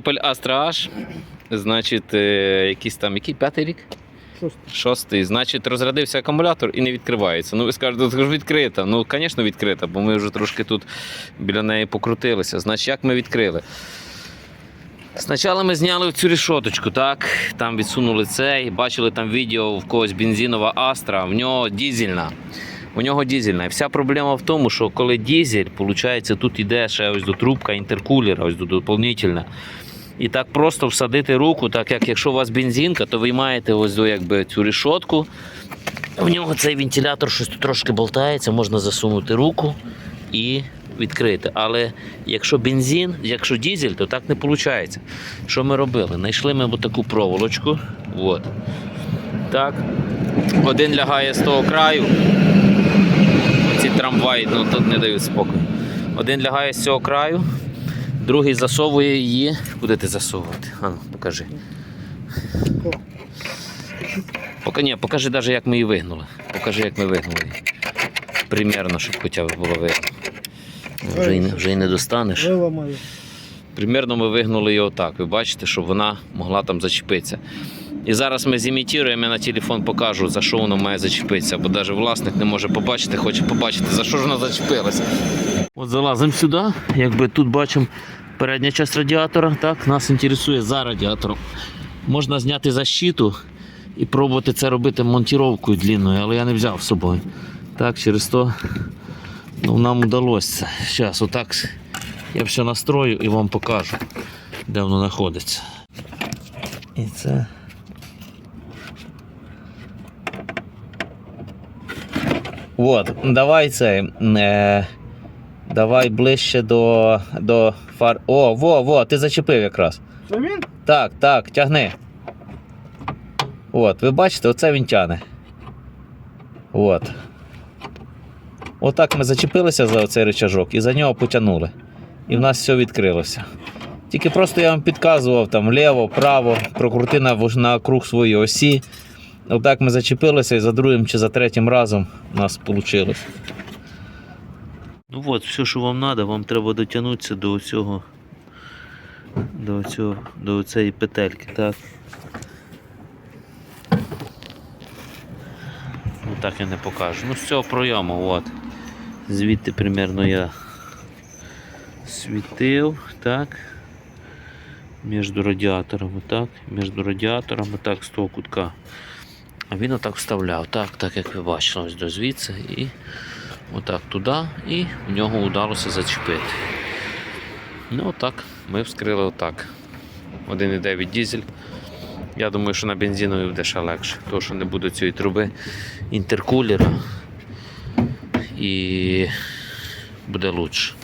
Opel Astra H, значить, е, якийсь там, який п'ятий рік? Шостий. Шостий. Значить, розрядився акумулятор і не відкривається. Ну, ви скажете, це ж відкрита. Ну, звісно, відкрита, бо ми вже трошки тут біля неї покрутилися. Значить, як ми відкрили? Спочатку ми зняли цю рішоточку, так? Там відсунули цей. Бачили там відео в когось бензинова Астра, в нього дізельна. У нього дізельна. І вся проблема в тому, що коли дізель, виходить, тут іде ще ось до трубка інтеркулера, ось до доповнительна. І так просто всадити руку, так як якщо у вас бензинка, то ви маєте ось до, якби, цю рішотку. В нього цей вентилятор щось тут трошки болтається, можна засунути руку і відкрити. Але якщо бензин, якщо дізель, то так не виходить. Що ми робили? Знайшли ми таку проволочку. От. Так. Один лягає з того краю. Ці трамваї ну, тут не дають спокою. Один лягає з цього краю, другий засовує її. Куди ти засовувати? Ану, покажи. Поки ні, покажи навіть, як ми її вигнули. Покажи, як ми вигнули її. Примірно, щоб хоча б було видно. Вже й, вже й не достанеш. Виламаю. Примірно ми вигнули її отак. Ви бачите, щоб вона могла там зачепитися. І зараз ми зімітуємо, я на телефон покажу, за що воно має зачепитися, бо навіть власник не може побачити, хоче побачити, за що ж вона зачепилася. От залазимо сюди, якби тут бачимо передня частина радіатора, так, нас інтересує за радіатором. Можна зняти защиту і пробувати це робити монтіровкою длинною, але я не взяв з собою. Так, через то ну, нам вдалося. Зараз отак я все настрою і вам покажу, де воно знаходиться. І це. От, давай це. Е, давай ближче до, до фар. О, во, во, ти зачепив якраз. Це він? Так, так, тягни. От, ви бачите, оце він тягне. От. Отак ми зачепилися за цей рычажок і за нього потягнули. І в нас все відкрилося. Тільки просто я вам підказував там вліво, вправо, прокрути на, на круг своєї осі. Отак ми зачепилися і за другим чи за третім разом у нас вийшло. Ну от, все, що вам треба, вам треба дотягнутися до цього до, цього, до цієї петельки, так. Ну так я не покажу. Ну з цього пройому, от. Звідти примерно я світив, так. Між радіаторами, так. Між радіаторами, так, з того кутка. А він отак вставляв, так, так як ви бачили, ось до звідси і отак туди, і в нього вдалося зачепити. Ну, отак. Ми вскрили отак. 1,9 дізель. Я думаю, що на бензинові буде ще легше, тому що не буде цієї труби інтеркулера і буде краще.